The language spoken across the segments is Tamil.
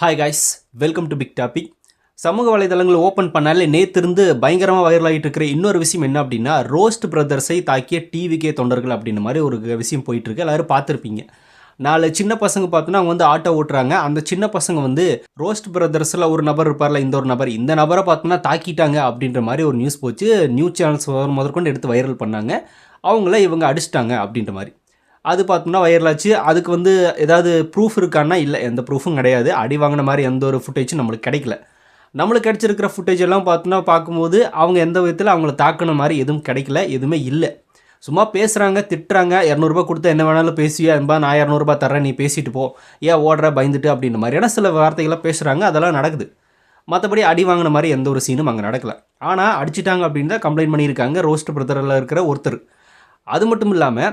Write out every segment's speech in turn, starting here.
Hi guys welcome to big topic சமூக வலைதளங்களை ஓப்பன் பண்ணாலே நேத்திருந்து பயங்கரமாக வைரல் ஆகிட்டு இருக்கிற இன்னொரு விஷயம் என்ன அப்படின்னா ரோஸ்ட் பிரதர்ஸை தாக்கிய டிவிகே தொண்டர்கள் அப்படின்ற மாதிரி ஒரு விஷயம் போயிட்டுருக்கு எல்லோரும் எல்லாரும் பார்த்துருப்பீங்க. நாலு சின்ன பசங்க பார்த்தோன்னா அவங்க வந்து ஆட்டோ ஓட்டுறாங்க. அந்த சின்ன பசங்க வந்து ரோஸ்ட் பிரதர்ஸில் ஒரு நபர் இருப்பார்ல இந்த ஒரு நபர். இந்த நபரை பார்த்தோன்னா தாக்கிட்டாங்க அப்படின்ற மாதிரி ஒரு நியூஸ் போச்சு. நியூஸ் சேனல்ஸ் முதற்கொண்டு எடுத்து வைரல் பண்ணாங்க. அவங்கள இவங்க அடிச்சிட்டாங்க அப்படின்ற மாதிரி. அது பார்த்தோம்னா வைரலாச்சு அதுக்கு வந்து ஏதாவது ப்ரூஃப் இருக்கான்னா இல்லை எந்த ப்ரூஃபும் கிடையாது. அடி வாங்கின மாதிரி எந்த ஒரு ஃபுட்டேஜும் நம்மளுக்கு கிடைக்கல. நம்மளுக்கு கிடைச்சிருக்கிற ஃபுட்டேஜ் எல்லாம் பார்த்தோன்னா பார்க்கும்போது அவங்க எந்த விதத்தில் அவங்கள தாக்கின மாதிரி எதுவும் கிடைக்கல எதுவுமே இல்லை. சும்மா பேசுகிறாங்க திட்டுறாங்க. இரநூறுபா கொடுத்தா என்ன வேணாலும் பேசுவியா? என்பா நான் இரநூறுபா தரேன் நீ பேசிட்டு போ. ஏன் ஓடுற பயந்துட்டு அப்படின்ற மாதிரியான சில வார்த்தைகள்லாம் பேசுகிறாங்க அதெல்லாம் நடக்குது. மற்றபடி அடி வாங்கின மாதிரி எந்த ஒரு சீனும் அங்கே நடக்கல. ஆனால் அடிச்சிட்டாங்க அப்படின்னு தான் கம்ப்ளைண்ட் பண்ணியிருக்காங்க ரோஸ்ட் பிரதரில் இருக்கிற ஒருத்தர். அது மட்டும் இல்லாமல்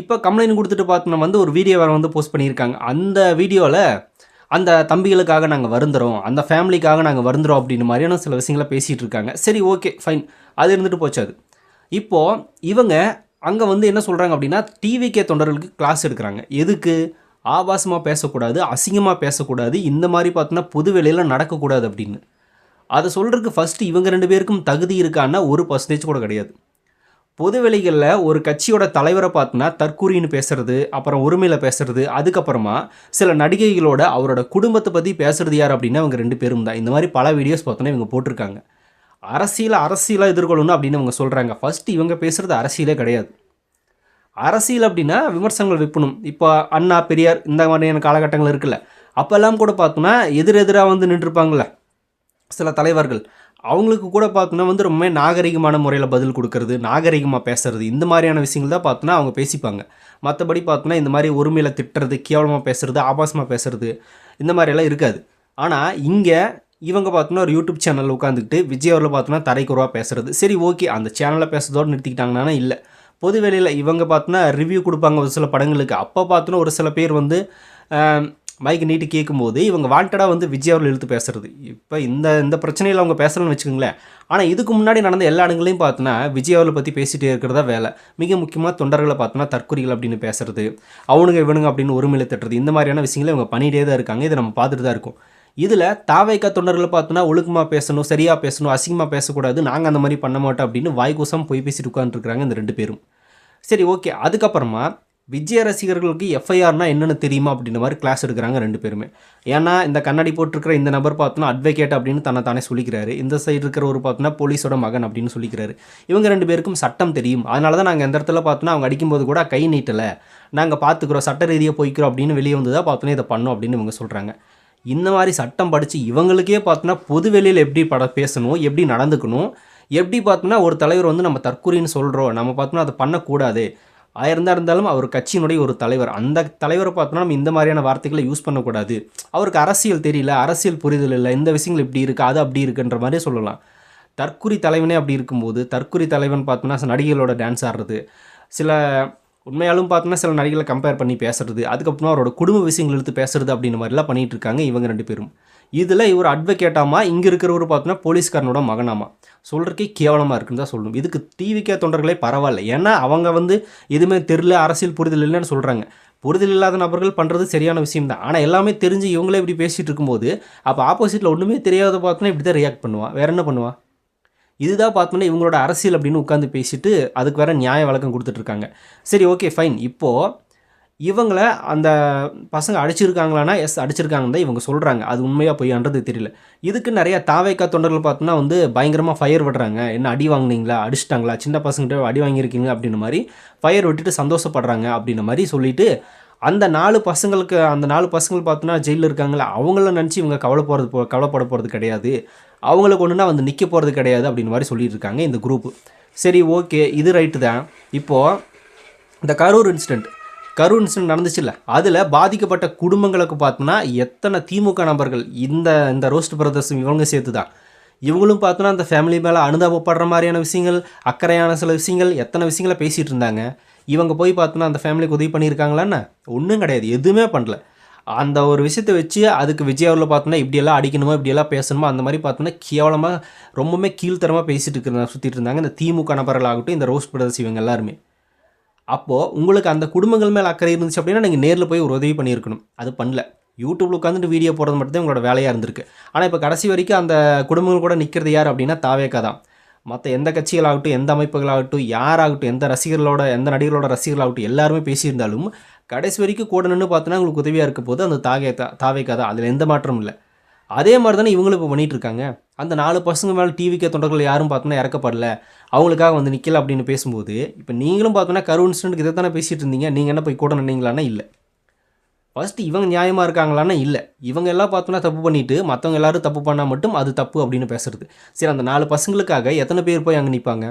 இப்போ கம்ப்ளைண்ட் கொடுத்துட்டு பார்த்தோம்னா வந்து ஒரு வீடியோ வேறு வந்து போஸ்ட் பண்ணியிருக்காங்க. அந்த வீடியோவில் அந்த தம்பிகளுக்காக நாங்கள் வருந்துறோம் அந்த ஃபேமிலிக்காக நாங்கள் வருந்துறோம் அப்படின்னு மாதிரியான சில விஷயங்களை பேசிகிட்டு இருக்காங்க. சரி ஓகே ஃபைன் அது இருந்துட்டு போச்சு அது. இப்போது இவங்க அங்கே வந்து என்ன சொல்கிறாங்க அப்படின்னா டிவிகே தொண்டர்களுக்கு கிளாஸ் எடுக்கிறாங்க. எதுக்கு? ஆபாசமாக பேசக்கூடாது அசிங்கமாக பேசக்கூடாது இந்த மாதிரி பார்த்தோன்னா பொது வேலையில் நடக்கக்கூடாது அப்படின்னு. அதை சொல்கிறதுக்கு ஃபஸ்ட்டு இவங்க ரெண்டு பேருக்கும் தகுதி இருக்கான்னா ஒரு பர்சன்டேஜ் கூட கிடையாது. பொதுவெளிகளில் ஒரு கட்சியோட தலைவரை பார்த்தோன்னா தற்கூரின்னு பேசுறது அப்புறம் உரிமையில் பேசுறது அதுக்கப்புறமா சில நடிகைகளோட அவரோட குடும்பத்தை பற்றி பேசுறது யார் அப்படின்னா அவங்க ரெண்டு பேரும் தான். இந்த மாதிரி பல வீடியோஸ் பார்த்தோன்னா இவங்க போட்டிருக்காங்க. அரசியலை அரசியலாக எதிர்கொள்ளணும் அப்படின்னு அவங்க சொல்கிறாங்க ஃபஸ்ட்டு இவங்க பேசுகிறது அரசியலே கிடையாது. அரசியல் அப்படின்னா விமர்சனங்கள் விற்பணும் இப்போ அண்ணா பெரியார் இந்த மாதிரியான காலகட்டங்கள் இருக்குல்ல. அப்போல்லாம் கூட பார்த்தோன்னா எதிரெதிராக வந்து நின்றுருப்பாங்களே சில தலைவர்கள். அவங்களுக்கு கூட பார்த்தோன்னா வந்து ரொம்ப நாகரிகமான முறையில் பதில் கொடுக்கறது நாகரிகமாக பேசுறது இந்த மாதிரியான விஷயங்கள் தான் பார்த்தோன்னா அவங்க பேசிப்பாங்க. மற்றபடி பார்த்தோன்னா இந்த மாதிரி ஒருமையில் திட்டுறது கேவலமாக பேசுறது ஆபாசமாக பேசுறது இந்த மாதிரியெல்லாம் இருக்காது. ஆனால் இங்கே இவங்க பார்த்தோன்னா ஒரு யூடியூப் சேனலில் உட்காந்துக்கிட்டு விஜய் அவரில் பார்த்தோன்னா தரைக்குறவாக பேசுறது. சரி ஓகே அந்த சேனலில் பேசுறதோடு நிறுத்திக்கிட்டாங்கன்னா இல்லை. பொது வேலையில் இவங்க பார்த்தோன்னா ரிவ்யூ கொடுப்பாங்க ஒரு சில படங்களுக்கு. அப்போ பார்த்தோன்னா ஒரு சில பேர் வந்து மைக் நீட்டு கேட்கும்போது இவங்க வாண்டடாக வந்து விஜய் அவர்கள் இழுத்து பேசுறது. இப்போ இந்த இந்த பிரச்சனையில் அவங்க பேசுகிறேன்னு வச்சுக்கோங்களேன். ஆனால் இதுக்கு முன்னாடி நடந்த எல்லா இடங்களையும் பார்த்தோன்னா விஜய் அவர்களை பற்றி பேசிகிட்டே இருக்கிறதா வேலை. மிக முக்கியமாக தொண்டர்களை பார்த்தோன்னா தற்கொலைகள் அப்படின்னு பேசுறது அவனுங்க இவனுங்க அப்படின்னு ஒருமையில தட்டுறது இந்த மாதிரியான விஷயங்களை இவங்க பண்ணிகிட்டே தான் இருக்காங்க. இதை நம்ம பார்த்துட்டு தான் இருக்கோம். இதில் தாவைக்கா தொண்டர்களை பார்த்தோன்னா ஒழுக்கமாக பேசணும் சரியாக பேசணும் அசிங்கமாக பேசக்கூடாது நாங்கள் அந்த மாதிரி பண்ண மாட்டோம் அப்படின்னு வாய்க்கூசம் போய் பேசிட்டு உட்காந்துருக்குறாங்க இந்த ரெண்டு பேரும். சரி ஓகே அதுக்கப்புறமா விஜய ரசிகர்களுக்கு எஃப்ஐஆர்னா என்னென்னு தெரியுமா அப்படின்ற மாதிரி கிளாஸ் எடுக்கிறாங்க ரெண்டு பேருமே. ஏன்னா இந்த கண்ணாடி போட்டிருக்கிற இந்த நபர் பார்த்தோன்னா அட்வொகேட் அப்படின்னு தன்னை தானே சொல்லிக்கிறாரு. இந்த சைடு இருக்கிற ஒரு பார்த்தோன்னா போலீஸோட மகன் அப்படின்னு சொல்லிக்கிறாரு. இவங்க ரெண்டு பேருக்கும் சட்டம் தெரியும். அதனால தான் நாங்கள் எந்த இடத்துல பார்த்தோன்னா அவங்க அடிக்கும்போது கூட கை நீட்டலை. நாங்கள் பார்த்துக்குறோம் சட்ட ரீதியாக போய்க்கிறோம் அப்படின்னு வெளியே வந்து தான் பார்த்தோன்னா இதை பண்ணோம் அப்படின்னு இவங்க சொல்கிறாங்க இந்த மாதிரி சட்டம் படித்து இவங்களுக்கே பார்த்தோன்னா பொது வெளியில் எப்படி பட பேசணும் எப்படி நடந்துக்கணும் எப்படி பார்த்தோன்னா ஒரு தலைவர் வந்து நம்ம தற்கொலைன்னு சொல்கிறோம் நம்ம பார்த்தோன்னா அதை பண்ணக்கூடாது. ஆயிருந்தா இருந்தாலும் அவர் கட்சியினுடைய ஒரு தலைவர். அந்த தலைவரை பார்த்தோன்னா நம்ம இந்த மாதிரியான வார்த்தைகளை யூஸ் பண்ணக்கூடாது. அவருக்கு அரசியல் தெரியல அரசியல் புரிதல் இல்லை இந்த விஷயங்கள் இப்படி இருக்குது அது அப்படி இருக்குன்ற மாதிரி சொல்லலாம். தற்குறி தலைவனே அப்படி இருக்கும்போது தற்குறி தலைவன் பார்த்தோம்னா நடிகைகளோட டான்ஸ் ஆடுறது சில உண்மையாலும் பார்த்தோன்னா சில நடிகளை கம்பேர் பண்ணி பேசுறது அதுக்கப்புறம் அவரோட குடும்ப விஷயங்கள் எடுத்து பேசுறது அப்படின்ற மாதிரிலாம் பண்ணிகிட்டு இருக்காங்க இவங்க ரெண்டு பேரும். இதில் இவர் அட்வொகேட்டாமா இங்கே இருக்கிறவர் பார்த்தோன்னா போலீஸ்காரனோட மகனாமா? சொல்கிறக்கே கேவலமாக இருக்குன்னு தான் சொல்லணும். இதுக்கு டிவிகே தொண்டர்களே பரவாயில்ல. ஏன்னா அவங்க வந்து எதுவுமே தெரில அரசியல் புரிதல் இல்லைன்னு சொல்கிறாங்க புரிதல் இல்லாத நபர்கள் பண்ணுறது சரியான விஷயம் தான். ஆனால் எல்லாமே தெரிஞ்சு இவங்களே இப்படி பேசிகிட்டு இருக்கும்போது அப்போ ஆப்போசிட்டில் ஒன்றுமே தெரியாத பார்த்தோன்னா இப்படி தான் ரியாக்ட் பண்ணுவான் வேறு என்ன பண்ணுவான் இதுதான் பார்த்தோன்னா இவங்களோட அரசியல் அப்படின்னு உட்காந்து பேசிட்டு அதுக்கு வேறு நியாய வழக்கம் கொடுத்துட்ருக்காங்க சரி ஓகே ஃபைன் இப்போது இவங்கள அந்த பசங்க அடிச்சிருக்காங்களான்னா எஸ் அடிச்சிருக்காங்கன்னு தான் இவங்க சொல்கிறாங்க அது உண்மையாக பொய்யான்றது தெரியல. இதுக்கு நிறையா தாவைக்கா தொண்டர்கள் பார்த்தோன்னா வந்து பயங்கரமாக ஃபயர் விடுறாங்க. என்ன அடி வாங்கினீங்களா? அடிச்சிட்டாங்களா? சின்ன பசங்கிட்ட அடி வாங்கியிருக்கீங்க அப்படின்ற மாதிரி ஃபயர் விட்டுட்டு சந்தோஷப்படுறாங்க அப்படின்ற மாதிரி சொல்லிட்டு அந்த நாலு பசங்களுக்கு அந்த நாலு பசங்கள் பார்த்தோன்னா ஜெயிலில் இருக்காங்களா? அவங்கள நினச்சி இவங்க கவலை போகிறது போ கவலைப்பட போகிறது கிடையாது. அவங்களுக்கு ஒன்றுனா வந்து நிற்க போகிறது கிடையாது அப்படின்னு மாதிரி சொல்லியிருக்காங்க இந்த குரூப்பு சரி ஓகே இது ரைட்டு தான். இப்போது இந்த கரூர் இன்சிடெண்ட் கரூர் இன்சிடென்ட் நடந்துச்சுல்ல அதில் பாதிக்கப்பட்ட குடும்பங்களுக்கு பார்த்தோன்னா எத்தனை திமுக நபர்கள் இந்த இந்த ரோஸ்ட் பிரதர்ஸ் இவங்க சேர்த்து தான் இவங்களும் பார்த்தோன்னா அந்த ஃபேமிலி மேலே அனுதாபப்படுற மாதிரியான விஷயங்கள் அக்கறையான சில விஷயங்கள் எத்தனை விஷயங்களை பேசிகிட்டு இருந்தாங்க. இவங்க போய் பார்த்தோன்னா அந்த ஃபேமிலிக்கு உதவி பண்ணியிருக்காங்களான்னு ஒன்றும் கிடையாது எதுவுமே பண்ணல. அந்த ஒரு விஷயத்தை வச்சு அதுக்கு விஜய் அவரில் பார்த்தோன்னா இப்படியெல்லாம் அடிக்கணுமோ இப்படியெல்லாம் பேசணுமோ அந்த மாதிரி பார்த்தோன்னா கேவலமாக ரொம்பவுமே கீழ்த்தரமாக பேசிகிட்டு இருக்கிற சுற்றிட்டு இருந்தாங்க இந்த திமுக நபர்களாகட்டும் இந்த ரோஸ் பிரதர்ஸ் இவங்க எல்லாருமே. அப்போது உங்களுக்கு அந்த குடும்பங்கள் மேலே அக்கறை இருந்துச்சு அப்படின்னா நீங்கள் நேரில் போய் ஒரு உதவி பண்ணியிருக்கணும். அது பண்ணல. யூடியூப்ல உட்காந்துட்டு வீடியோ போடுறது மட்டும் தான் உங்களோட வேலையாக இருந்திருக்கு. ஆனால் இப்போ கடைசி வரைக்கும் அந்த குடும்பங்கள் கூட நிற்கிறது யார் அப்படின்னா தாவேக்கா தான். மற்ற எந்த கட்சிகளாகட்டும் எந்த அமைப்புகளாகட்டும் யாராகட்டும் எந்த ரசிகர்களோட எந்த நடிகர்களோட ரசிகர்களாகட்டும் எல்லாருமே பேசியிருந்தாலும் கடைசி வரைக்கும் கூட நின்று பார்த்தோன்னா உங்களுக்கு உதவியாக இருக்க போது அந்த தாகே தா தாவேக்கா தான். அதில் எந்த மாற்றமும் இல்லை. அதே மாதிரி தானே இவங்களும் இப்போ பண்ணிகிட்ருக்காங்க இருக்காங்க அந்த நாலு பசங்க மேலே டிவிக்கே தொண்டர்கள் யாரும் பார்த்தோன்னா இறக்கப்படல. அவங்களுக்காக வந்து நிற்கல அப்படின்னு பேசும்போது இப்போ நீங்களும் பார்த்தோன்னா கரு இன்சிடென்ட்க்கு இதை தானே பேசிகிட்டு இருந்தீங்க. நீங்கள் என்ன போய் கூட நின்னீங்களான்னா இல்லை. ஃபஸ்ட்டு இவங்க நியாயமாக இருக்காங்களான்னா இல்லை. இவங்க எல்லாம் பார்த்தோன்னா தப்பு பண்ணிவிட்டு மற்றவங்க எல்லோரும் தப்பு பண்ணால் மட்டும் அது தப்பு அப்படின்னு பேசுகிறது சரி அந்த நாலு பசங்களுக்காக எத்தனை பேர் போய் அங்கே நிற்பாங்க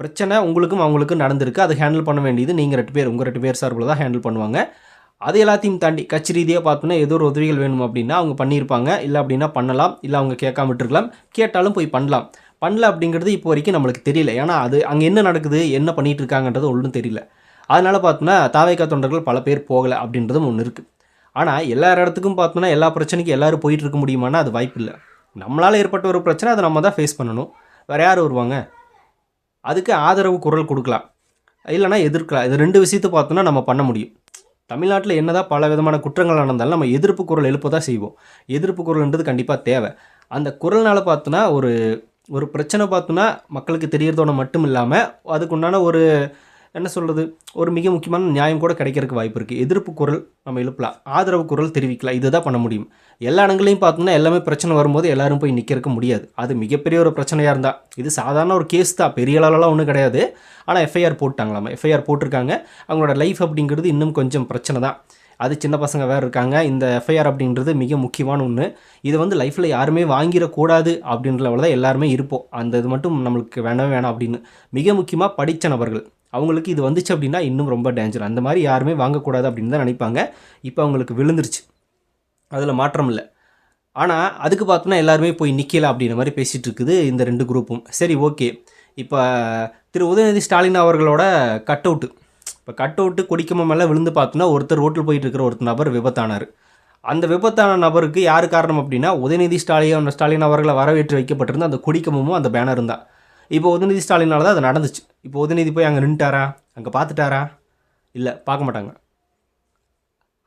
பிரச்சனை உங்களுக்கும் அவங்களுக்கும் நடந்திருக்கு. அதை ஹேண்டில் பண்ண வேண்டியது நீங்கள் ரெண்டு பேர். உங்கள் ரெண்டு பேர் சார்பில் தான் ஹேண்டில் பண்ணுவாங்க. அது எல்லாத்தையும் தாண்டி கட்சி ரீதியாக பார்த்தோன்னா ஏதோ ஒரு உதவிகள் வேணும் அப்படின்னா அவங்க பண்ணியிருப்பாங்க. இல்லை அப்படின்னா பண்ணலாம். இல்லை அவங்க கேட்காம விட்டுருக்கலாம். கேட்டாலும் போய் பண்ணலாம். பண்ணல அப்படிங்கிறது இப்போ வரைக்கும் நம்மளுக்கு தெரியல. ஏன்னா அது அங்கே என்ன நடக்குது என்ன பண்ணிகிட்டு இருக்காங்கன்றது ஒன்றும் தெரியல. அதனால் பார்த்தோன்னா தாவேக்கா தொண்டர்கள் பல பேர் போகலை அப்படின்றதும் ஒன்று இருக்குது ஆனால் எல்லா இடத்துக்கும் பார்த்தோன்னா எல்லா பிரச்சனைக்கும் எல்லாரும் போயிட்டு இருக்க முடியுமானா அது வாய்ப்பு இல்லை. நம்மளால் ஏற்பட்ட ஒரு பிரச்சனை அதை நம்ம தான் ஃபேஸ் பண்ணணும். வேறு யார் வருவாங்க? அதுக்கு ஆதரவு குரல் கொடுக்கலாம். இல்லைனா எதிர்க்கலாம். இது ரெண்டு விஷயத்தை பார்த்தோன்னா நம்ம பண்ண முடியும். தமிழ்நாட்டில் என்னதான் பல விதமான குற்றங்கள் நடந்தாலும் நம்ம எதிர்ப்பு குரல் எழுப்ப தான் செய்வோம். எதிர்ப்பு குரல்ன்றது கண்டிப்பாக தேவை. அந்த குரல்னால் பார்த்தோன்னா ஒரு ஒரு பிரச்சனை பார்த்தோன்னா மக்களுக்கு தெரியறதோட மட்டும் இல்லாமல் அதுக்குண்டான ஒரு என்ன சொல்கிறது ஒரு மிக முக்கியமான நியாயம் கூட கிடைக்கிறதுக்கு வாய்ப்பு இருக்குது எதிர்ப்பு குரல் நம்ம எழுப்பலாம். ஆதரவு குரல் தெரிவிக்கலாம். இதுதான் பண்ண முடியும். எல்லா இடங்களையும் பார்த்தோம்னா எல்லாமே பிரச்சனை வரும்போது எல்லாரும் போய் நிற்கிறக்க முடியாது. அது மிகப்பெரிய ஒரு பிரச்சனையாக இருந்தால் இது சாதாரண ஒரு கேஸ் தான். பெரிய அளவுலாம் ஒன்றும் கிடையாது. ஆனால் எஃப்ஐஆர் போட்டாங்களாம். எஃப்ஐஆர் போட்டிருக்காங்க. அவங்களோட லைஃப் அப்படிங்கிறது இன்னும் கொஞ்சம் பிரச்சனை தான். அது சின்ன பசங்க வேறு இருக்காங்க. இந்த எஃப்ஐஆர் அப்படின்றது மிக முக்கியமான ஒன்று இது வந்து லைஃப்பில் யாருமே வாங்கிடக்கூடாது அப்படின்ற லெவலில் தான் எல்லாருமே இருப்போம். அந்த இது மட்டும் நம்மளுக்கு வேணவே வேணாம் அப்படின்னு. மிக முக்கியமாக படித்த நபர்கள். அவங்களுக்கு இது வந்துச்சு அப்படின்னா இன்னும் ரொம்ப டேஞ்சர் அந்த மாதிரி யாருமே வாங்கக்கூடாது அப்படின்னு தான் நினைப்பாங்க. இப்போ அவங்களுக்கு விழுந்துருச்சு. அதில் மாற்றம் இல்லை. ஆனால் அதுக்கு பார்த்தோன்னா எல்லாருமே போய் நிற்கல அப்படின்ற மாதிரி பேசிகிட்டு இருக்குது இந்த ரெண்டு குரூப்பும். சரி ஓகே. இப்போ திரு உதயநிதி ஸ்டாலின் அவர்களோட கட் அவுட்டு இப்போ கட் அவுட்டு கொடிக்கம்ப மேலே விழுந்து பார்த்தோன்னா ஒருத்தர் ரோட்டில் போயிட்டு இருக்கிற ஒருத்தர் நபர் விபத்தானார். அந்த விபத்தான நபருக்கு யார் காரணம் அப்படின்னா உதயநிதி ஸ்டாலின் ஸ்டாலின் அவர்களை வரவேற்று வைக்கப்பட்டிருந்த அந்த கொடிக்கம்பமும் அந்த பேனரும் தான். இப்போ உதயநிதி ஸ்டாலினால் தான் அது நடந்துச்சு. இப்போ உதயநிதி போய் அங்கே நின்ட்டாரா அங்கே பார்த்துட்டாரா இல்லை பார்க்க மாட்டாங்க.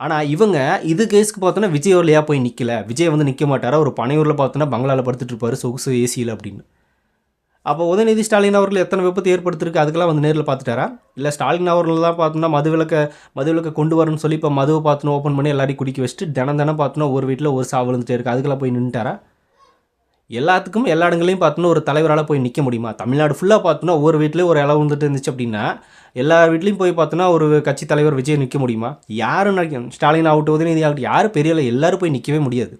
ஆனால் இவங்க இது கேஸ்க்கு பார்த்தோன்னா விஜய் வரலையா போய் நிற்கல விஜய் வந்து நிற்க மாட்டாரா? ஒரு பனையூரில் பார்த்தோன்னா பங்களாவில் படுத்துட்டு இருப்பார். சொகுசு ஏசியில் அப்படின்னு. அப்போ உதயநிதி ஸ்டாலின் அவர்கள் எத்தனை விபத்து ஏற்படுத்திருக்கு? அதுக்கெல்லாம் வந்து நேரில் பார்த்துட்டாரா? இல்லை ஸ்டாலின் அவர்கள் தான் பார்த்தோன்னா மது விளக்க மது விளக்க கொண்டு வரணும்னு சொல்லி இப்போ மதுவை பார்த்தோன்னா ஓப்பன் பண்ணி எல்லாரையும் குடிக்க வச்சுட்டு தினம் தினம் பார்த்தோன்னா ஒரு வீட்டில் ஒரு சாவு விழுந்துட்டே இருக்கு. அதுக்கெல்லாம் போய் நின்றுட்டாரா எல்லாத்துக்கும் எல்லா இடங்களையும் பார்த்தோன்னா ஒரு தலைவரால் போய் நிற்க முடியுமா? தமிழ்நாடு ஃபுல்லாக பார்த்தோன்னா ஒவ்வொரு வீட்லேயும் ஒரு இலை வந்துட்டு இருந்துச்சு அப்படின்னா எல்லா வீட்லேயும் போய் பார்த்தோன்னா ஒரு கட்சி தலைவர் விஜய் நிற்க முடியுமா? யாரும் நினைக்க ஸ்டாலின் ஆகட்டும் உதயநிதி ஆகட்டும் யாரும் பெரிய ஆளு, எல்லாரும் போய் நிற்கவே முடியாது.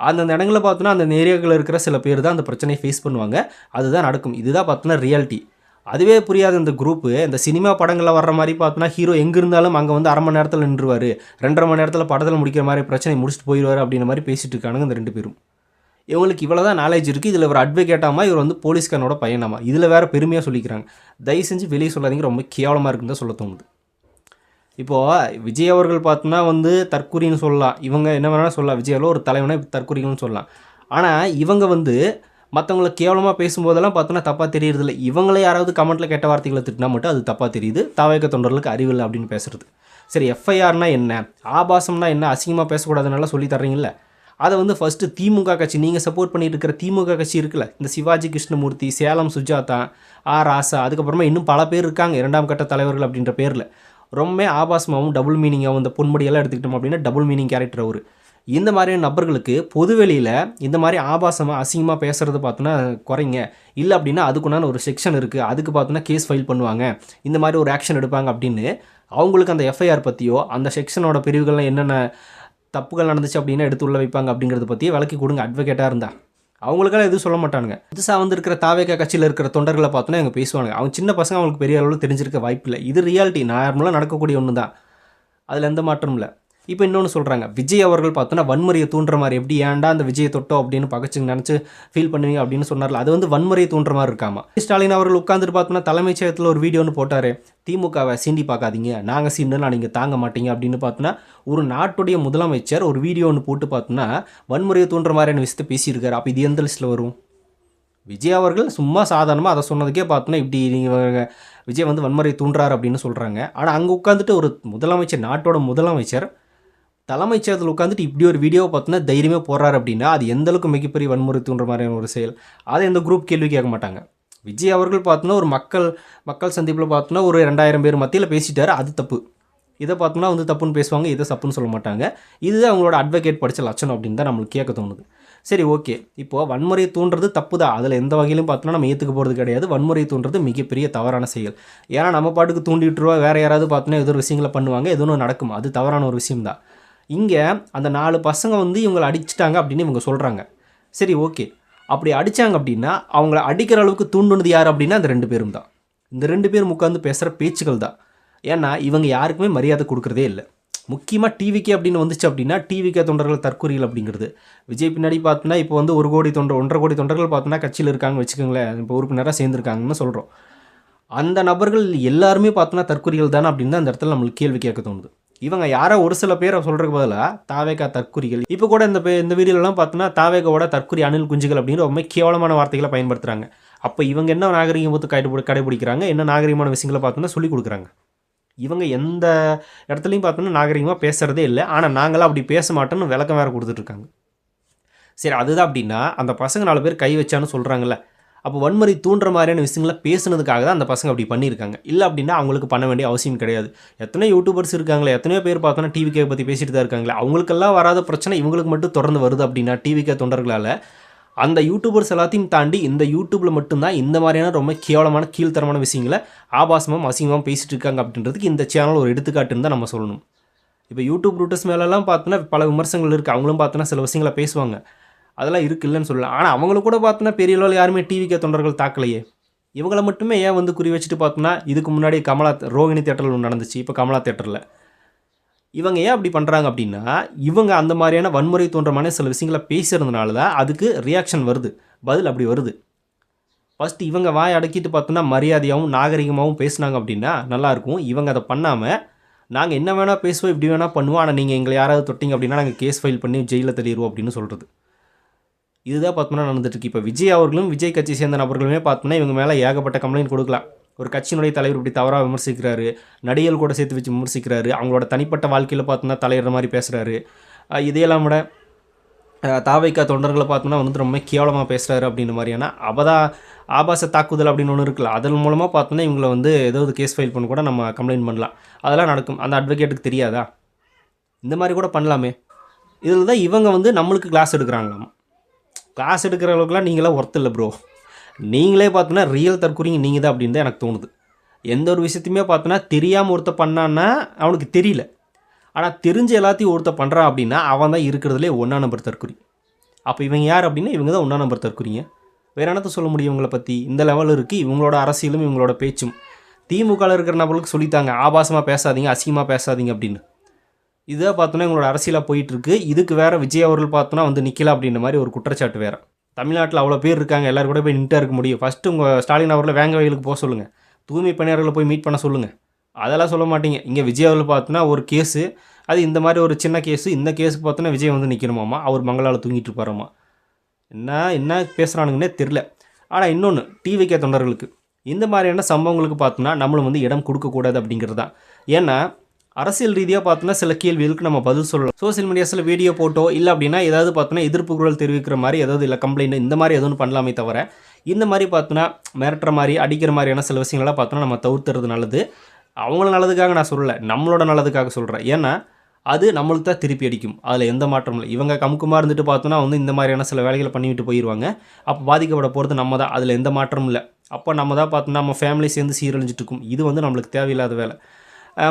அந்தந்த இடங்களில் பார்த்தோன்னா அந்த ஏரியாக்களில் இருக்கிற சில பேர் தான் அந்த பிரச்சனையை ஃபேஸ் பண்ணுவாங்க. அதுதான் நடக்கும். இதுதான் பார்த்தோன்னா ரியாலிட்டி அதுவே புரியாத இந்த குரூப்பு இந்த சினிமா படங்களில் வர்ற மாதிரி பார்த்தோன்னா ஹீரோ எங்கே இருந்தாலும் அங்கே வந்து அரை மணி நேரத்தில் நின்றுவார் ரெண்டரை மணி நேரத்தில் படத்தில் முடிக்கிற மாதிரி பிரச்சனை முடிச்சுட்டு போயிடுவார் அப்படின்ற மாதிரி பேசிகிட்டு இருக்கானுங்க இந்த ரெண்டு பேரும். இவங்களுக்கு இவ்வளோ தான் நாலேஜ் இருக்குது இதில் ஒரு அட்வொகேட்டாமா இவர் வந்து போலீஸ்காரனோட பையனாமா இதில் வேறு பெருமையாக சொல்லிக்கிறாங்க. தயவு செஞ்சு வெளியே சொல்லாதீங்க ரொம்ப கேவலமாக இருக்குன்னு தான் சொல்ல தோணுது. இப்போது விஜய் அவர்கள் பார்த்தோன்னா வந்து தற்கூரின்னு சொல்லலாம். இவங்க என்ன வேணாலும் சொல்லலாம். விஜய் அவர்கள் ஒரு தலைவனை தற்கூரிகள்னு சொல்லலாம். ஆனால் இவங்க வந்து மற்றவங்கள கேவலமாக பேசும்போதெல்லாம் பார்த்தோன்னா தப்பாக தெரியறதில்ல. இவங்களே யாராவது கமெண்ட்டில் கெட்ட வார்த்தைகளை திட்டினா மட்டும் அது தப்பாக தெரியுது. தாவக தொண்டர்களுக்கு அறிவில்லை அப்படின்னு பேசுறது. சரி எஃப்ஐஆர்னால் என்ன? ஆபாசம்னா என்ன? அசிங்கமாக பேசக்கூடாதுனால சொல்லி தர்றீங்கல்ல. அதை வந்து ஃபஸ்ட்டு திமுக கட்சி நீங்கள் சப்போர்ட் பண்ணிட்டு இருக்கிற திமுக கட்சி இருக்குல்ல இந்த சிவாஜி கிருஷ்ணமூர்த்தி சேலம் சுஜாதா ஆர் ஆசா அதுக்கப்புறமா இன்னும் பல பேர் இருக்காங்க இரண்டாம் கட்ட தலைவர்கள் அப்படின்ற பேரில். ரொம்ப ஆபாசமாகவும் டபுள் மீனிங்காகவும் இந்த பொன்முடியெல்லாம் எடுத்துக்கிட்டோம் அப்படின்னா டபுள் மீனிங் கேரக்டர் அவர். இந்த மாதிரியான நபர்களுக்கு பொதுவெளியில் இந்த மாதிரி ஆபாசமாக அசிங்கமாக பேசுகிறது பார்த்தோன்னா குறைங்க. இல்லை அப்படின்னா அதுக்குண்டான ஒரு செக்ஷன் இருக்குது அதுக்கு பார்த்தோன்னா கேஸ் ஃபைல் பண்ணுவாங்க. இந்த மாதிரி ஒரு ஆக்ஷன் எடுப்பாங்க அப்படின்னு அவங்களுக்கு அந்த எஃப்ஐஆர் பற்றியோ அந்த செக்ஷனோட பிரிவுகள்லாம் என்னென்ன தப்புகள் நடந்துச்சு அப்படின்னா எடுத்து உள்ள வைப்பாங்க அப்படிங்கிறத பற்றி விளக்கி கொடுங்க அட்வொகேட்டாக இருந்தா. அவங்களுக்கெல்லாம் எதுவும் சொல்ல மாட்டானுங்க. புதுசாக வந்து இருக்கிற தாவேக்கா கட்சியில் இருக்கிற தொண்டர்களை பார்த்தோன்னா எங்கள் பேசுவாங்க அவங்க சின்ன பசங்க அவங்களுக்கு பெரிய அளவில் தெரிஞ்சிருக்க வாய்ப்பில்லை இது ரியாலிட்டி நார்மலாக நடக்கக்கூடிய ஒன்று தான் அதில் எந்த மாற்றமும் இல்லை. இப்போ இன்னொன்று சொல்கிறாங்க விஜய் அவர்கள் பார்த்தோன்னா வன்முறையை தூண்டுற மாதிரி எப்படி ஏன்டா அந்த விஜயை தொட்டோ அப்படின்னு பகச்சு நினச்சி ஃபீல் பண்ணுவீங்க அப்படின்னு சொன்னார்ல. அது வந்து வன்முறையை தூண்டுற மாதிரி இருக்காமா? ஸ்டாலின் அவர்கள் உட்காந்துட்டு பார்த்தோன்னா தலைமைச் செயலகத்தில் ஒரு வீடியோன்னு போட்டார். திமுகவை சீண்டி பார்க்காதீங்க. நாங்கள் சீண்டுனா நீங்கள் தாங்க மாட்டீங்க அப்படின்னு பார்த்தோன்னா ஒரு நாட்டுடைய முதலமைச்சர் ஒரு வீடியோ ஒன்று போட்டு பார்த்தோன்னா வன்முறையை தூண்டுற மாதிரியான விஷயத்தை பேசியிருக்காரு. அப்போ இது எந்த லிஸ்ட்டில் வரும்? விஜய் அவர்கள் சும்மா சாதாரணமாக அதை சொன்னதுக்கே பார்த்தோன்னா இப்படி நீங்கள் விஜய் வந்து வன்முறை தூண்டுறாரு அப்படின்னு சொல்கிறாங்க ஆனால் அங்கே உட்காந்துட்டு ஒரு முதலமைச்சர் நாட்டோட முதலமைச்சர் தலைமைச் செயலத்தில் உட்காந்துட்டு இப்படி ஒரு வீடியோ பார்த்தோன்னா தைரியமாக போடுறாரு அப்படின்னா அது எந்த அளவுக்கு மிகப்பெரிய வன்முறை தூண்டுற மாதிரியான ஒரு செயல். அதை எந்த குரூப் கேள்வி கேட்க மாட்டாங்க. விஜய் அவர்கள் பார்த்தோன்னா ஒரு மக்கள் மக்கள் சந்திப்பில் பார்த்தோன்னா ஒரு ரெண்டாயிரம் பேர் மத்தியில் பேசிட்டாரு அது தப்பு. இதை பார்த்தோம்னா வந்து தப்புன்னு பேசுவாங்க இதை தப்புன்னு சொல்ல மாட்டாங்க. இதுதான் அவங்களோட அட்வொகேட் படித்த லட்சணம் அப்படின்னு தான் நம்மளுக்கு கேட்க தோணுது. சரி ஓகே இப்போது வன்முறையை தூண்டுறது தப்பு தான். அதில் எந்த வகையிலும் பார்த்தோன்னா நம்ம ஏற்றுக்க போகிறது கிடையாது. வன்முறையை தூண்டுறது மிகப்பெரிய தவறான செயல். ஏன்னா நம்ம பாட்டுக்கு தூண்டிட்டுருவா வேறு யாராவது பார்த்தோன்னா ஏதோ ஒரு விஷயங்களை பண்ணுவாங்க எதுவும் ஒன்று நடக்கும். அது தவறான ஒரு விஷயம் தான் இங்கே அந்த நாலு பசங்க வந்து இவங்களை அடிச்சிட்டாங்க அப்படின்னு இவங்க சொல்கிறாங்க சரி ஓகே. அப்படி அடித்தாங்க அப்படின்னா அவங்கள அடிக்கிற அளவுக்கு தூண்டுனது யார் அப்படின்னா அந்த ரெண்டு பேரும் தான். இந்த ரெண்டு பேரும் உட்காந்து பேசுகிற பேச்சுக்கள் தான். ஏன்னா இவங்க யாருக்குமே மரியாதை கொடுக்குறதே இல்லை. முக்கியமாக டிவிக்கே அப்படின்னு வந்துச்சு அப்படின்னா டிவிக்கே தொண்டர்கள் தற்கொலைகள் அப்படிங்கிறது. விஜய் பின்னாடி பார்த்தோன்னா இப்போ வந்து ஒரு கோடி தொண்டர் ஒன்றரை கோடி தொண்டர்கள் பார்த்தோன்னா கட்சியில் இருக்காங்கன்னு வச்சுக்கோங்களேன். இப்போ உறுப்பினராக சேர்ந்துருக்காங்கன்னு சொல்கிறோம் அந்த நபர்கள் எல்லாருமே பார்த்தோன்னா தற்கொலைகள் தானே அப்படின்னு அந்த இடத்துல நம்மளுக்கு கேள்வி கேட்க தோணுது. இவங்க யாரோ ஒரு சில பேரை சொல்கிறதுக்கு பதிலாக தாவேக்கா தற்குறிகள். இப்போ கூட இந்த இந்த வீடியோலாம் பார்த்தோன்னா தாவேக்காவோட தற்குறி அணில் குஞ்சுகள் அப்படின்னு ரொம்ப கேவலமான வார்த்தைகளை பயன்படுத்துகிறாங்க அப்போ இவங்க என்ன நாகரிகம் பார்த்து கடைபிடி கடைபிடிக்கிறாங்க? என்ன நாகரிகமான விஷயங்களை பார்த்தோன்னா சொல்லி கொடுக்குறாங்க. இவங்க எந்த இடத்துலையும் பார்த்தோன்னா நாகரிகமாக பேசுகிறதே இல்லை. ஆனால் நாங்களாம் அப்படி பேச மாட்டோம்னு விளக்கம் வேறு கொடுத்துட்ருக்காங்க சரி அதுதான் அப்படின்னா அந்த பசங்க நாலு பேர் கை வச்சான்னு சொல்கிறாங்கல்ல அப்போ வன்முறை தூண்டுற மாதிரியான விஷயங்களை பேசுனதுக்காக தான் அந்த பசங்க அப்படி பண்ணியிருக்காங்க. இல்லை அப்படின்னா அவங்களுக்கு பண்ண வேண்டிய அவசியம் கிடையாது. எத்தனை யூடியூபர்ஸ் இருக்காங்களே எத்தனையோ பேர் பார்த்தோன்னா டிவிகே பற்றி பேசிட்டு தான் இருக்காங்களே. அவங்களுக்கெல்லாம் வராத பிரச்சனை இவங்களுக்கு மட்டும் தொடர்ந்து வருது அப்படின்னா டிவிகே தொண்டர்களால். அந்த யூடியூபர்ஸ் எல்லாத்தையும் தாண்டி இந்த யூடியூப்பில் மட்டும்தான் இந்த மாதிரியான ரொம்ப கேவலமான கீழ்த்தரமான விஷயங்களை ஆபாசமாக அசிங்கமாக பேசிகிட்டு இருக்காங்க அப்படின்றதுக்கு இந்த சேனல் ஒரு எடுத்துக்காட்டுன்னு தான் நம்ம சொல்லணும். இப்போ யூடியூப் ரூட்டர்ஸ் மேலெல்லாம் பார்த்தோன்னா பல விமர்சனங்கள் இருக்குது அவங்களும் பார்த்தோன்னா சில விஷயங்களை பேசுவாங்க. அதெல்லாம் இருக்கு இல்லைன்னு சொல்லலாம் ஆனால் அவங்கள கூட பார்த்தோன்னா பெரிய அளவில் யாருமே டிவிக்கே தொண்டர்கள் தாக்கலையே. இவங்களை மட்டுமே ஏன் வந்து குறி வச்சுட்டு பார்த்தோன்னா இதுக்கு முன்னாடி கமலா ரோகிணி தேட்டரில் ஒன்று நடந்துச்சு. இப்போ கமலா தேட்டரில் இவங்க ஏன் அப்படி பண்ணுறாங்க அப்படின்னா இவங்க அந்த மாதிரியான வன்முறை தோன்றமான சில விஷயங்களை பேசுறதுனால தான் அதுக்கு ரியாக்ஷன் வருது. பதில் அப்படி வருது. ஃபஸ்ட்டு இவங்க வாய் அடக்கிட்டு பார்த்தோன்னா மரியாதையாகவும் நாகரிகமாகவும் பேசுனாங்க அப்படின்னா நல்லாயிருக்கும் இவங்க அதை பண்ணாமல் நாங்கள் என்ன வேணால் பேசுவோம் இப்படி வேணால் பண்ணுவோம். ஆனால் நீங்கள் எங்களை யாராவது தொட்டிங்க அப்படின்னா நாங்கள் கேஸ் ஃபைல் பண்ணி ஜெயிலில் தள்ளிடுவோம் அப்படின்னு சொல்கிறது இதுதான் பார்த்தோம்னா நடந்துட்டுருக்கு. இப்போ விஜய் அவர்களும் விஜய் கட்சி சேர்ந்த நபர்களுமே பார்த்தோம்னா இவங்க மேலே ஏகப்பட்ட கம்ப்ளைண்ட் கொடுக்கலாம். ஒரு கட்சியினுடைய தலைவர் இப்படி தவறாக விமர்சிக்கிறாரு. நடிகர்கள் கூட சேர்த்து வச்சு விமர்சிக்கிறாரு. அவங்களோட தனிப்பட்ட வாழ்க்கையில் பார்த்தோம்னா தலையிடுற மாதிரி பேசுகிறாரு இதையெல்லாம் விட தாவைக்கா தொண்டர்களை பார்த்தோம்னா வந்து ரொம்ப கேவலமாக பேசுகிறாரு அப்படின்ற மாதிரியான அபதா ஆபாச தாக்குதல் அப்படின்னு ஒன்று இருக்குல்ல அதன் மூலமாக பார்த்தோன்னா இவங்களை வந்து ஏதாவது கேஸ் ஃபைல் பண்ண கூட நம்ம கம்ப்ளைண்ட் பண்ணலாம். அதெல்லாம் நடக்கும். அந்த அட்வொகேட்டுக்கு தெரியாதா? இந்த மாதிரி கூட பண்ணலாமே. இதில் தான் இவங்க வந்து நம்மளுக்கு கிளாஸ் எடுக்கிறாங்களாம். காசு எடுக்கிற அளவுக்குலாம் நீங்களாம் ஒர்த்து இல்லை ப்ரோ நீங்களே பார்த்தோன்னா ரியல் தற்கொலைங்க நீங்கள் தான் அப்படின்னு தான் எனக்கு தோணுது. எந்த ஒரு விஷயத்தையுமே பார்த்தோன்னா தெரியாமல் ஒருத்த பண்ணான்னா அவனுக்கு தெரியல. ஆனால் தெரிஞ்ச எல்லாத்தையும் ஒருத்த பண்ணுறான் அப்படின்னா அவன் தான் இருக்கிறதுலே ஒன்றா நம்பர் தற்குறி அப்போ இவங்க யார் அப்படின்னா இவங்க தான் ஒன்றா நம்பர் தற்குறிங்க வேறு என்னத்தை சொல்ல முடியும் இவங்களை பற்றி இந்த லெவல் இருக்குது இவங்களோட அரசியலும் இவங்களோட பேச்சும். திமுகவில் இருக்கிற நபர்களுக்கு சொல்லித்தாங்க ஆபாசமாக பேசாதீங்க அசிங்கமாக பேசாதீங்க அப்படின்னு. இதை பார்த்தோன்னா எங்களோட அரசியலாக போயிட்டுருக்கு. இதுக்கு வேறு விஜய் அவர்கள் பார்த்தோன்னா வந்து நிற்கல அப்படின்ற மாதிரி ஒரு குற்றச்சாட்டு வேறு. தமிழ்நாட்டில் அவ்வளோ பேர் இருக்காங்க எல்லோரும் கூட போய் நின்றுட்டா இருக்க முடியும். ஃபஸ்ட்டு உங்கள் ஸ்டாலின் அவரில் வேங்க வயலுக்கு போக சொல்லுங்கள் தூய்மை பணியாளர்களை போய் மீட் பண்ண சொல்லுங்கள் அதெல்லாம் சொல்ல மாட்டீங்க. இங்கே விஜய் அவர்கள் பார்த்தோன்னா ஒரு கேஸு அது இந்த மாதிரி ஒரு சின்ன கேஸு இந்த கேஸுக்கு பார்த்தோன்னா விஜய் வந்து நிற்கணுமாம்மா அவர் மங்களால் தூங்கிட்டு இருப்பாராமா? என்ன என்ன பேசுகிறானுங்கன்னே தெரில ஆனால் இன்னொன்று டிவிகே தொண்டர்களுக்கு. இந்த மாதிரியான சம்பவங்களுக்கு பார்த்தோன்னா நம்மளும் வந்து இடம் கொடுக்கக்கூடாது அப்படிங்கிறது தான் ஏன்னா அரசியல் ரீதியாக பார்த்தோன்னா சில கேள்விகளுக்கு நம்ம பதில் சொல்லலாம். சோஷியல் மீடியாஸில் வீடியோ போட்டோ இல்லை அப்படின்னா ஏதாவது பார்த்தோன்னா எதிர்ப்பு குரல் தெரிவிக்கிற மாதிரி ஏதாவது இல்லை கம்ப்ளைண்ட் இந்த மாதிரி எதுவும் பண்ணலாமே தவிர இந்த மாதிரி பார்த்தோன்னா மிரட்டுற மாதிரி அடிக்கிற மாதிரியான சில விஷயங்கள்லாம் பார்த்தோன்னா நம்ம தவிர்த்துறது நல்லது. அவங்கள நல்லதுக்காக நான் சொல்லலை நம்மளோட நல்லதுக்காக சொல்கிறேன் ஏன்னா அது நம்மளுக்கு தான் திருப்பி அடிக்கும். அதில் எந்த மாற்றமும் இல்லை. இவங்க கமுக்குமா இருந்துட்டு பார்த்தோன்னா வந்து இந்த மாதிரியான சில வேலைகளை பண்ணிவிட்டு போயிடுவாங்க அப்போ பாதிக்கப்பட போகிறது நம்ம தான். அதில் எந்த மாற்றமும் இல்லை. அப்போ நம்ம தான் பார்த்தோன்னா நம்ம ஃபேமிலி சேர்ந்து சீரழிஞ்சிட்டு இருக்கும். இது வந்து நம்மளுக்கு தேவையில்லாத வேலை.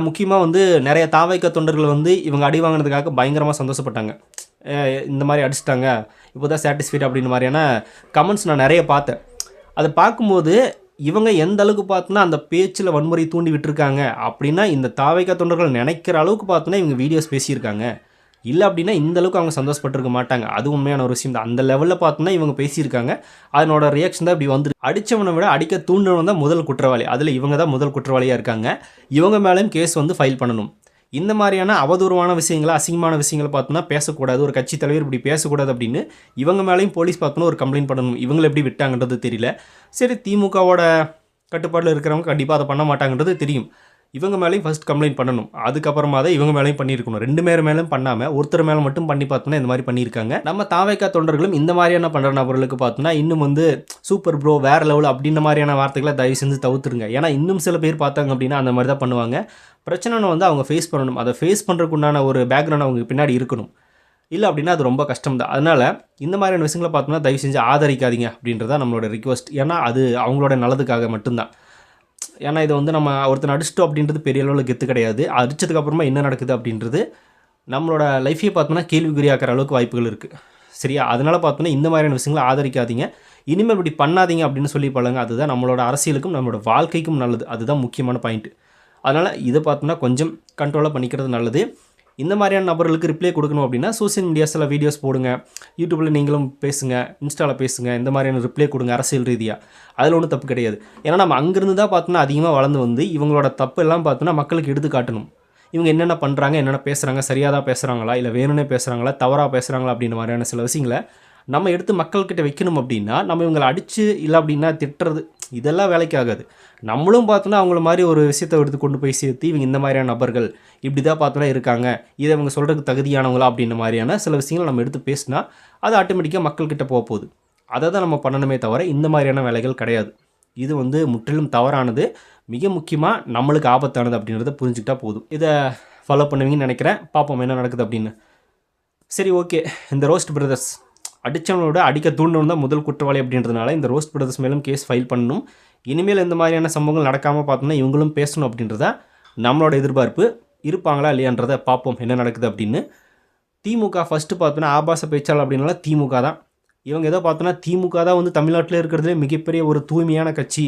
முக்கியமாக வந்து நிறைய தாவைக்க தொண்டர்கள் வந்து இவங்க அடி வாங்கினதுக்காக பயங்கரமாக சந்தோஷப்பட்டாங்க. இந்த மாதிரி அடிச்சிட்டாங்க. இப்போ தான் சாட்டிஸ்ஃபைட் அப்படின்ற மாதிரியான கமெண்ட்ஸ் நான் நிறைய பார்த்தேன். அதை பார்க்கும்போது இவங்க எந்த அளவுக்கு பார்த்தோன்னா அந்த பேச்சில் வன்முறை தூண்டி விட்டுருக்காங்க அப்படின்னா இந்த தாவைக்க தொண்டர்கள் நினைக்கிற அளவுக்கு பார்த்தோன்னா இவங்க வீடியோஸ் பேசியிருக்காங்க. இல்லை அப்படின்னா இந்த அளவுக்கு அவங்க சந்தோஷப்பட்டிருக்க மாட்டாங்க. அது உண்மையான ஒரு விஷயம் தான். அந்த லெவலில் பார்த்தோன்னா இவங்க பேசியிருக்காங்க. அதனோட ரியாக்ஷன் தான் இப்படி வந்து அடித்தவனை விட அடிக்க தூண்டவன் தான் முதல் குற்றவாளி. அதில் இவங்க தான் முதல் குற்றவாளியாக இருக்காங்க. இவங்க மேலேயும் கேஸ் வந்து ஃபைல் பண்ணணும். இந்த மாதிரியான அவதூறமான விஷயங்களை அசிங்கமான விஷயங்களை பார்த்தோன்னா பேசக்கூடாது. ஒரு கட்சி தலைவர் இப்படி பேசக்கூடாது அப்படின்னு இவங்க மேலேயும் போலீஸ் பார்த்தோன்னா ஒரு கம்ப்ளைண்ட் பண்ணணும். இவங்களை எப்படி விட்டாங்கன்றது தெரியல. சரி திமுகவோட கட்டுப்பாட்டில் இருக்கிறவங்க கண்டிப்பாக அதை பண்ண மாட்டாங்கன்றது தெரியும். இவங்க மேலேயும் ஃபஸ்ட் கம்ப்ளைண்ட் பண்ணணும். அதுக்கப்புறமா தான் இவங்க மேலேயும் பண்ணியிருக்கணும். ரெண்டு பேர் மேலும் பண்ணாமல் ஒருத்தர் மேலே மட்டும் பண்ணி பார்த்தோன்னா இந்த மாதிரி பண்ணியிருக்காங்க. நம்ம தாவைக்கா தொண்டர்களும் இந்த மாதிரியான பண்ணுற நபர்களுக்கு பார்த்தோன்னா இன்னும் வந்து சூப்பர் ப்ரோ வேற லெவல் அப்படின்ற மாதிரியான வார்த்தைகளை தயவு செஞ்சு தவிர்த்துருங்க. ஏன்னா இன்னும் சில பேர் பார்த்தாங்க அப்படின்னா அந்த மாதிரி தான் பண்ணுவாங்க. பிரச்சனைன்னு வந்து அவங்க ஃபேஸ் பண்ணணும். அதை ஃபேஸ் பண்ணுறதுக்குண்டான ஒரு பேக்ரவுண்ட் அவங்க பின்னாடி இருக்கணும். இல்லை அப்படின்னா அது ரொம்ப கஷ்டம் தான் அதனால் இந்த மாதிரியான விஷயங்களை பார்த்தோம்னா தயவு செஞ்சு ஆதரிக்காதீங்க அப்படின்றத நம்மளோட ரிக்வஸ்ட் ஏன்னா அது அவங்களோட நல்லதுக்காக மட்டும்தான். ஏன்னா இதை வந்து நம்ம ஒருத்தன் அடிச்சிட்டோம் அப்படின்றது பெரிய அளவில் கெத்து கிடையாது. அடிச்சதுக்கப்புறமா என்ன நடக்குது அப்படின்றது நம்மளோட லைஃபையே பார்த்தோம்னா கேள்விக்குறியாக்கிற அளவுக்கு வாய்ப்புகள் இருக்குது சரியா? அதனால் பார்த்தோன்னா இந்த மாதிரியான விஷயங்களை ஆதரிக்காதீங்க. இனிமேல் இப்படி பண்ணாதீங்க அப்படின்னு சொல்லி பழங்க அதுதான் நம்மளோட அரசியலுக்கும் நம்மளோட வாழ்க்கைக்கும் நல்லது. அதுதான் முக்கியமான பாயிண்ட்டு அதனால் இதை பார்த்தோம்னா கொஞ்சம் கண்ட்ரோலாக பண்ணிக்கிறது நல்லது. இந்த மாதிரியான நபர்களுக்கு ரிப்ளை கொடுக்கணும் அப்படின்னா சோஷியல் மீடியாஸில் வீடியோஸ் போடுங்க. யூடியூப்பில் நீங்களும் பேசுங்க இன்ஸ்டாவில் பேசுங்க இந்த மாதிரியான ரிப்ளை கொடுங்க அரசியல் ரீதியாக அதில் ஒன்றும் தப்பு கிடையாது. ஏன்னா நம்ம அங்கேருந்து தான் பார்த்தோன்னா அதிகமாக வளர்ந்து வந்து இவங்களோட தப்பு எல்லாம் பார்த்தோன்னா மக்களுக்கு எடுத்து காட்டணும். இவங்க என்னென்ன பண்ணுறாங்க என்னென்ன பேசுகிறாங்க சரியாக தான் பேசுகிறாங்களா இல்லை வேணும்னே பேசுகிறாங்களா தவறாக பேசுகிறாங்களா அப்படின்ற மாதிரியான சில விஷயங்களை நம்ம எடுத்து மக்கள்கிட்ட வைக்கணும் அப்படின்னா நம்ம இவங்களை அடித்து இல்லை அப்படின்னா திட்டுறது இதெல்லாம் வேலைக்கு ஆகாது. நம்மளும் பார்த்தோன்னா அவங்கள மாதிரி ஒரு விஷயத்தை எடுத்து கொண்டு போய் சேர்த்து இவங்க இந்த மாதிரியான நபர்கள் இப்படி தான் பார்த்தோன்னா இருக்காங்க இதை இவங்க சொல்கிறதுக்கு தகுதியானவங்களா அப்படின்ற மாதிரியான சில விஷயங்களை நம்ம எடுத்து பேசினா அது ஆட்டோமேட்டிக்காக மக்கள்கிட்ட போக போகுது. அதை தான் நம்ம பண்ணணுமே தவிர இந்த மாதிரியான வேலைகள் கிடையாது. இது வந்து முற்றிலும் தவறானது. மிக முக்கியமாக நம்மளுக்கு ஆபத்தானது அப்படின்றத புரிஞ்சுக்கிட்டா போதும். இதை ஃபாலோ பண்ணுவீங்கன்னு நினைக்கிறேன். பார்ப்போம் என்ன நடக்குது அப்படின்னு. சரி ஓகே இந்த ரோஸ்ட் பிரதர்ஸ் அடித்தவனோட அடிக்க தூண்டணும் தான் முதல் குற்றவாளி அப்படின்றதுனால இந்த ரோஸ்ட் பிரதர்ஸ் மேலும் கேஸ் ஃபைல் பண்ணணும். இனிமேல் இந்த மாதிரியான சம்பவங்கள் நடக்காமல் பார்த்தோம்னா இவங்களும் பேசணும் அப்படின்றத நம்மளோட எதிர்பார்ப்பு. இருப்பாங்களா இல்லையான்றதை பார்ப்போம். என்ன நடக்குது அப்படின்னு. திமுக ஃபஸ்ட்டு பார்த்தோன்னா ஆபாச பேச்சாளர் அப்படின்னால திமுக தான். இவங்க ஏதோ பார்த்தோன்னா திமுக தான் வந்து தமிழ்நாட்டில் இருக்கிறதுலே மிகப்பெரிய ஒரு தூய்மையான கட்சி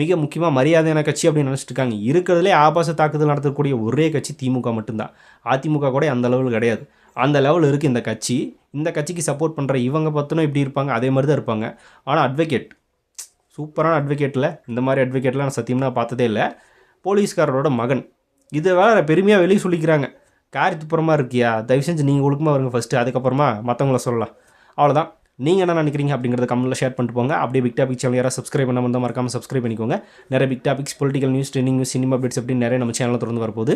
மிக முக்கியமாக மரியாதையான கட்சி அப்படின்னு நினச்சிட்டு இருக்காங்க. இருக்கிறதுலே ஆபாச தாக்குதல் நடத்தக்கூடிய ஒரே கட்சி திமுக மட்டும்தான். அதிமுக கூட அந்த அளவில் கிடையாது. அந்த லெவல் இருக்குது இந்த கட்சி. இந்த கட்சிக்கு சப்போர்ட் பண்ணுற இவங்க பார்த்தோன்னா இப்படி இருப்பாங்க அதே மாதிரி தான் இருப்பாங்க. ஆனால் அட்வொகேட் சூப்பரான அட்வொகேட்டில் இந்த மாதிரி அட்வொகேட்லாம் நான் சத்தியமாக பார்த்ததே இல்லை. போலீஸ்காரரோட மகன். இதை வேற பெருமையாக வெளியே சொல்லிக்கிறாங்க. காரியத்துப்புறமா இருக்கியா? தயவு செஞ்சு நீங்கள் ஒழுக்கமாக வருங்க ஃபஸ்ட்டு அதுக்கப்புறமா மற்றவங்கள சொல்லலாம். அவ்வளோதான் நீங்கள் என்ன நினைக்கிறீங்க அப்படிங்கிறத கமெண்ட்டில் ஷேர் பண்ணிட்டு போங்க. அப்படியே பிக் டாபிக் சேனல் யாராவது சப்ஸ்கிரைப் பண்ணாமல் வந்தால் மறக்காமல் சப்ஸ்கிரைப் பண்ணிக்கோங்க. நிறைய big topics political news trending news cinema bits அப்படின்னு நிறைய நம்ம சேனலில் தொடர்ந்து வரப்போகுது.